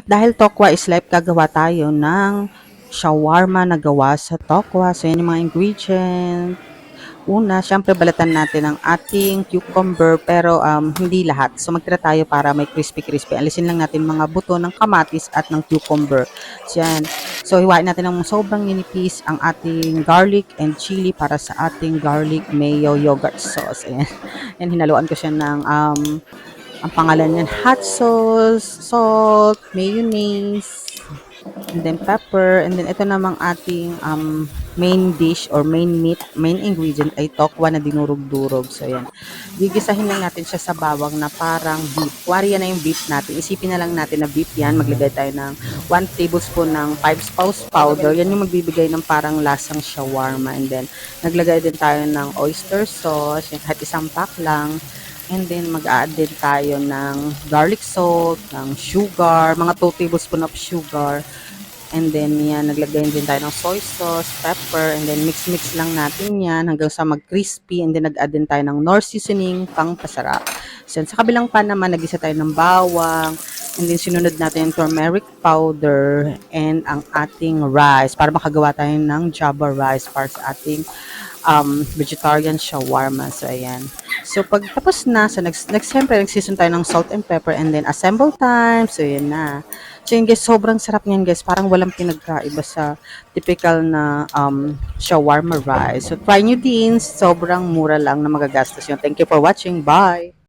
At dahil tokwa is life, gagawa tayo ng shawarma na gawa sa tokwa. So, yan yung mga ingredients. Una, syempre balatan natin ang ating cucumber pero um, hindi lahat. So magtira tayo para may crispy-crispy. Alisin lang natin mga buto ng kamatis at ng cucumber. So yan. So hiwain natin ng sobrang ninipis ang ating garlic and chili para sa ating garlic mayo yogurt sauce. Ayan. Yan, hinaluan ko siya ng um, ang pangalan niyan, hot sauce, salt, mayonnaise, and then pepper, and then ito namang ating um, main dish or main meat, main ingredient ay tokwa na dinurog-durog. So, yan. Gigisahin lang natin siya sa bawang na parang beef. Yan na yung beef natin. Isipin na lang natin na beef yan. Maglagay tayo ng 1 tablespoon ng 5 spice powder. Yan yung magbibigay ng parang lasang shawarma. And then, naglagay din tayo ng oyster sauce. Yan, kahit isang pack lang. And then, mag-add din tayo ng garlic salt, ng sugar, mga 2 tablespoon of sugar. And then, yan, naglagay din tayo ng soy sauce, pepper, and then mix-mix lang natin yan hanggang sa mag-crispy. And then, nag-add din tayo ng nor seasoning pang pasarap. So, sa kabilang pan naman, nag-isa tayo ng bawang. And then, sinunod natin yung turmeric powder and ang ating rice para makagawa tayo ng java rice para sa ating um, vegetarian shawarma. So, ayan. So, pag tapos na, so next, next siyempre, nagseason tayo ng salt and pepper and then assemble time. So, yun na. So, yun guys, sobrang sarap niyan guys. Parang walang pinagkaiba sa typical na um, shawarma rice. So, try nyo din. Sobrang mura lang na magagastos yun. Thank you for watching. Bye!